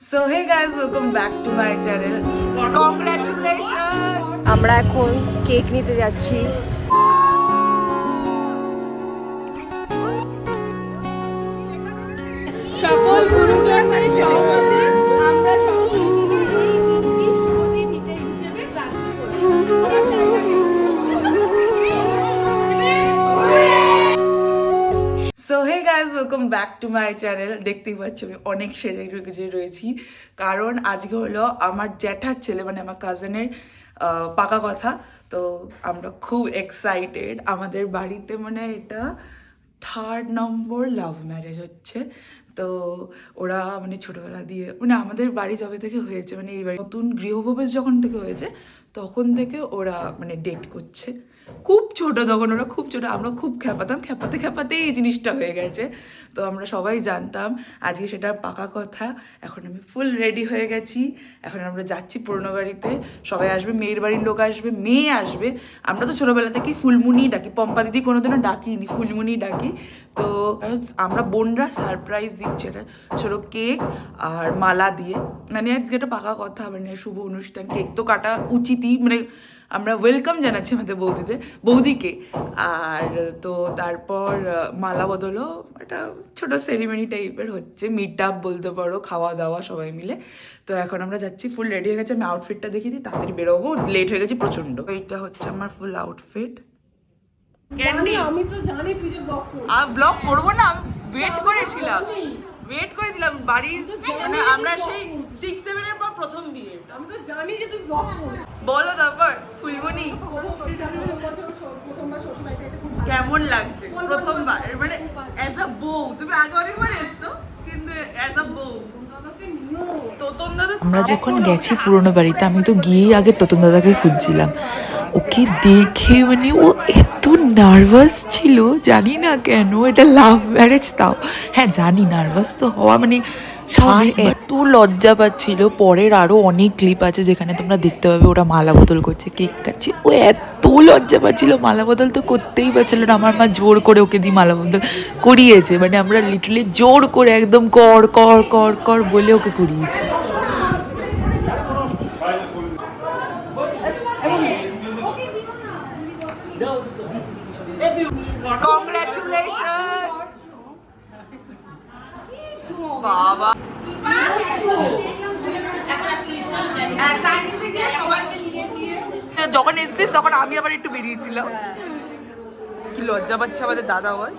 So hey guys welcome back to my channel congratulation আমরা এখন cake নিতে যাচ্ছি। সকল গুরুজন মানে সহমতে welcome back to my channel দেখতেই পাচ্ছ আমি অনেক সেজে গুজে রয়েছি। কারণ আজকে হলো আমার জ্যাঠার ছেলে মানে আমার কাজিনের পাকা কথা। তো আমরা খুব এক্সাইটেড আমাদের বাড়িতে মানে এটা থার্ড নম্বর লাভ ম্যারেজ হচ্ছে। তো ওরা মানে ছোটোবেলা দিয়ে মানে আমাদের বাড়ি যবে থেকে হয়েছে মানে এই বাড়ি নতুন গৃহপ্রবেশ যখন থেকে হয়েছে, তখন থেকে ওরা মানে ডেট করছে। খুব ছোট তখন, ওরা খুব ছোট, আমরা খুব খেপাতাম খেপাতে খেপাতেই এই জিনিসটা হয়ে গেছে। তো আমরা সবাই জানতাম, আজকে সেটা পাকা কথা। এখন আমি ফুল রেডি হয়ে গেছি। এখন আমরা যাচ্ছি পুরনো বাড়িতে। সবাই আসবে, মেয়ের বাড়ির লোক আসবে, মেয়ে আসবে। আমরা তো ছোটোবেলা থেকেই ফুলমুনি ডাকি। পম্পা দিদি কোনোদিনও ডাকিনি, ফুলমুনি ডাকি। তো আমরা বোনরা সারপ্রাইজ দিচ্ছে এটা। ছোটো কেক আর মালা দিয়ে। মানে একটা পাকা কথা মানে শুভ অনুষ্ঠান। কেক তো কাটা উচিতই মানে আমরা ওয়েলকাম জানাচ্ছি আমাদের বৌদিদের বৌদিকে। আর তো তারপর মালা বদলও একটা ছোটো সেরিমনি টাইপের হচ্ছে। মিট আপ বলতে পারো খাওয়া দাওয়া সবাই মিলে। তো এখন আমরা যাচ্ছি ফুল রেডি হয়ে গেছে। আমি আউটফিটটা দেখিয়ে দিই তাড়াতাড়ি বেরোবো। লেট হয়ে গেছে প্রচণ্ড। এইটা হচ্ছে আমার ফুল আউটফিট ক্যান্ডি আমি তো জানি তুই যে ব্লগ করবি। আর ব্লগ করব না ওয়েট করেছিলাম। ওয়েট করেছিলাম বাড়ির মানে আমরা সেই সিক্স সেভেনের পর প্রথম বিয়ে। আমি তো জানি যে তুই ব্লগ বলো তারপর ফুলমণি প্রথমবার শ্বশুর বাড়িতে এসে খুব ভালো কেমন লাগছে? প্রথমবার মানে অ্যাজ আ বউ তুমি আগে অনেকবার এসছো কিন্তু অ্যাজ আ বউ। তোতন দাদা আমরা যখন গেছি পুরনো বাড়িতে আমি তো গিয়েই আগে তোতন দাদাকে খুঁজছিলাম। ওকে দেখে মানে ও এত নার্ভাস ছিল জানি না কেন এটা লাভ ম্যারেজ তাও। হ্যাঁ জানি নার্ভাস তো হওয়া মানে আর এত লজ্জা পাচ্ছিল। পরের আরও অনেক ক্লিপ আছে যেখানে তোমরা দেখতে পাবে ওরা মালা বদল করছে কেক কাটছে। ও এত লজ্জা পাচ্ছিল মালা বদল তো করতেই পারছিল না। আমার মা জোর করে ওকে দিয়ে মালা বদল করিয়েছে। মানে আমরা লিটারলি জোর করে একদম কর কর কর কর বলে ওকে করিয়েছি। বাবা। হ্যাঁ, যখন এসছিস তখন আমি আবার একটু বেরিয়েছিলাম। কি লজ্জা পাচ্ছে আমাদের দাদা দাঁড়িয়ে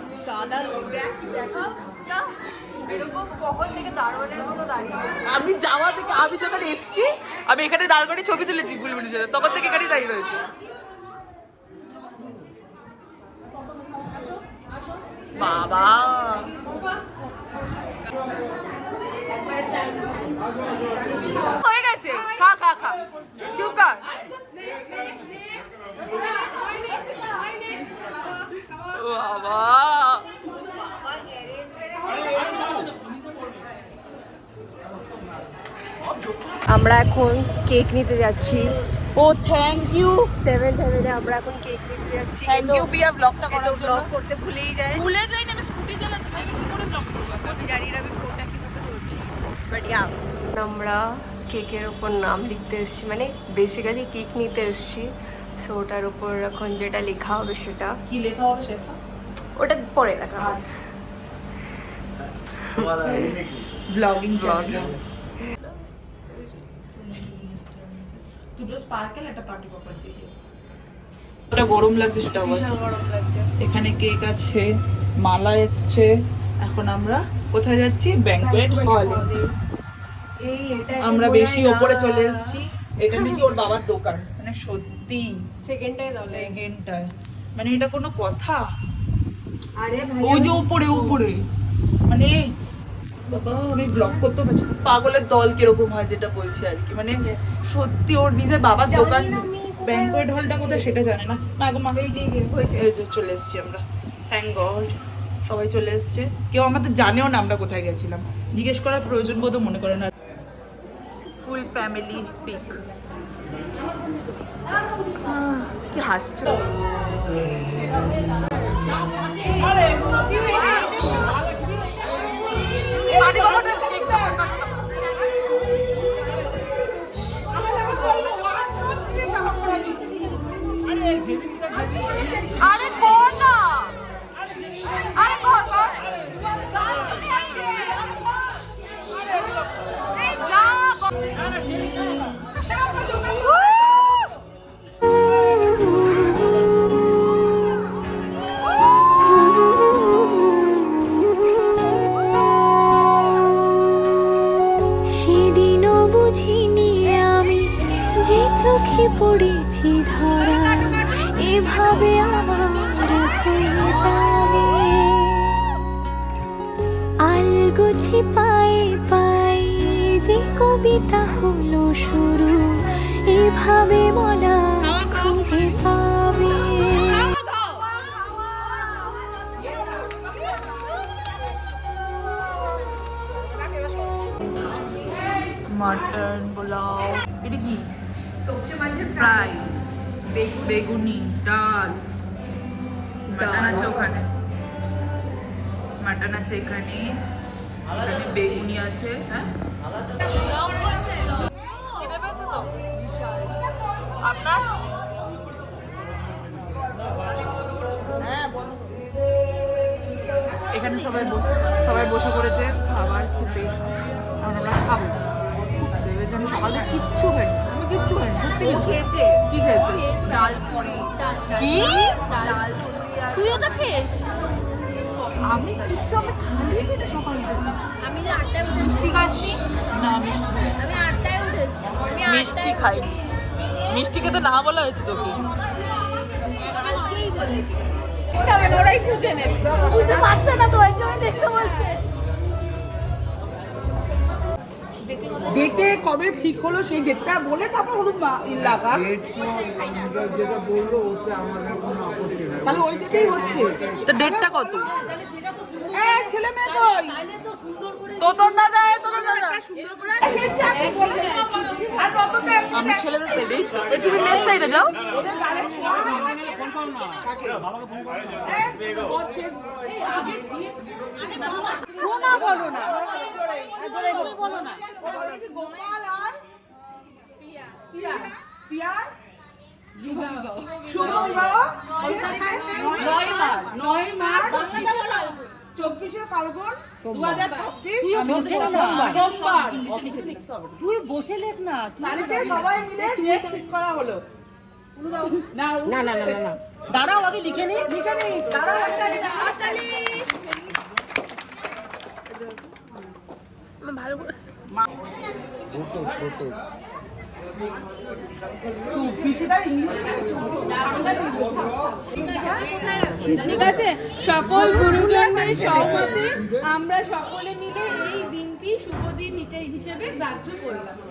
আমি যাওয়া থেকে আমি যখন এসছি আমি এখানে দাঁড় করে ছবি তুলেছি সাথে তখন থেকে এখানেই দাঁড়িয়ে রয়েছে। বাবা। হয়ে গেছে। খা খা খা। চুপ কর। বাবা। আমরা এখন কেক নিতে যাচ্ছি। ও থ্যাংক ইউ সেভেন্থ হেভেনে আমরা এখন কেক নিতে যাচ্ছি। থ্যাংক ইউ পিয়া ব্লগটা ব্লগ করতে ভুলেই যায়। ভুলে যাই না আমি স্কুটি চালাচ্ছি ভাই আমি কি করে ব্লগ করব আমি জানি না আমি ফোনটা কীভাবে ধরছি বাট ইয়া আমরা কেকের ওপর নাম লিখতে এসেছি মানে বেসিক্যালি কেক নিতে এসেছি। সো ওটার ওপর এখন যেটা লেখা হবে সেটা। কি লেখা হবে সেটা? ওটা পরে লেখা হবে। Blogging Vlogging. দুটো স্পার্কেল একটা পার্টি পপার দিয়ে ওটা গরম লাগছে সেটা গরম লাগছে। এখানে কেক আছে মালা এসছে। এখন আমরা কোথায় যাচ্ছি? ব্যাংকুয়েট হল আমরা বেশি ওপরে চলে এসেছি। এটা নাকি ওর বাবার দোকান? মানে সত্যি। সেকেন্ডটায় মানে এটা কোনো কথা? আরে ভাই ওই যে উপরে উপরে। মানে বাবা আমি ব্লগ করতে পারছি পাগলের দল কীরকম হয় যেটা বলছি আর কি। মানে সত্যি ওর নিজের বাবার দোকান ব্যাংকুয়েট হলটা কোথায় সেটা জানে না। মা গো মা। এই যে এই চলে এসেছি আমরা। থ্যাংক গড সবাই চলে এসছে। কেউ আমাদের জানেও না আমরা কোথায় গেছিলাম। জিজ্ঞেস করার প্রয়োজন বোধও মনে করে না। ফুল ফ্যামিলি পিক কি হাসছো পানি বাবাটা আলগোছি পায়ে পায়ে যে কবিতা হলো শুরু এভাবে বলা খুঁজে পাবে। মাটন পোলাও এটা কি? ফ্রাই বেগুনি ডাল মাটন আছে ওখানে। মাটন আছে এখানে। এখানে বেগুনি আছে হ্যাঁ? আপনার? এখানে সবাই সবাই বসে পড়েছে খাবার খেতে। এখন আমরা খাব। ভেবেছি আমি সকালে কিচ্ছু খাইনি আমি কিচ্ছু খাইনি সত্যি খেয়েছে? কি খেয়েছে? ডাল পুরি কি? ডাল পুরি তুইও তো খেস আমি কিচ্ছু আমি খালি পেটে সকাল আমি যে আটটায় মিষ্টি খাসনি? না মিষ্টি খাই আমি আটটায় উঠেছি। মিষ্টি খাই মিষ্টি খেতে না বলা হয়েছে তোকে? কালকেই বলেছি। ওরাই খুঁজে নেবে। খুঁজে পাচ্ছে না তো ওই জন্য দেখতে বলছে। ডেটে কবে ঠিক হলো সেই ডেটটা বলে তারপর হলুদ লাগা। যেটা বলল ওতে আমাদের কোনো আপত্তি নেই। তাহলে ওই ডেটেই হচ্ছে। তো ডেটটা কত? এ ছেলে মেয়ে কই তোতন দাদা তোতন দাদা। আমি ছেলেদের সাইডে তুমি মেয়ের সাইডে যাও। বলো না বলো না গোপাল আর পিয়া পিয়া চব্বিশে ফাল্গুন দু হাজার ছাব্বিশ তুই বসে লেখ না। তারিখে সবাই মিলে ঠিক করা হলো। না না না না না। দাঁড়াও আগে লিখে নি লিখে নি। দাঁড়াও হাততালি। ঠিক আছে সকল গুরুজনদের সহমতে আমরা সকলে মিলে এই দিনটি শুভ দিন হিসেবে গ্রাহ্য করলাম।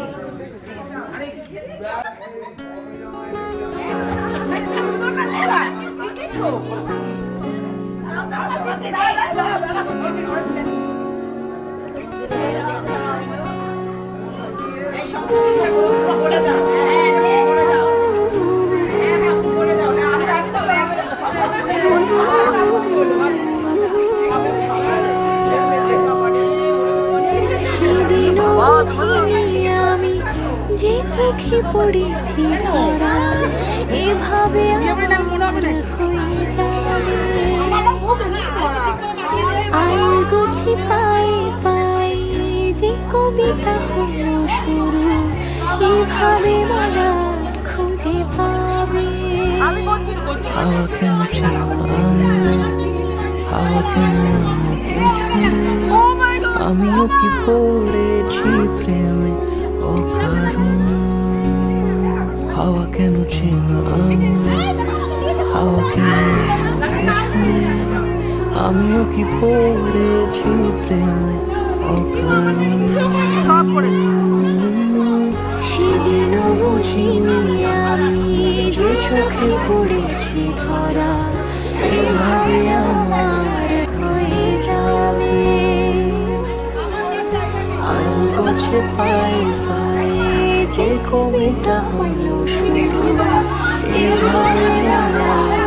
বুঝিনি আমি যে চোখে পড়েছি ধরা এভাবে আমার হয়ে যাবে আলগোছি পায়ে পায়ে যে কবিতা হলো শুরু এভাবে বলা খুঁজে পাবে। করছি তো করছি হাওয়া কেন ছিল হাওয়া কেন আমাকে ছুঁড়ে? আমিও কি পড়েছি প্রেমে? অকারণ। হাওয়া কেন ছিল হাওয়া কেন আমিও কি পড়েছি প্রেমে? অকারণ। সেদিনও বুঝিনি আমি যে চোখে পড়েছি ধরা। এভাবে 却拍拍，没，一个人。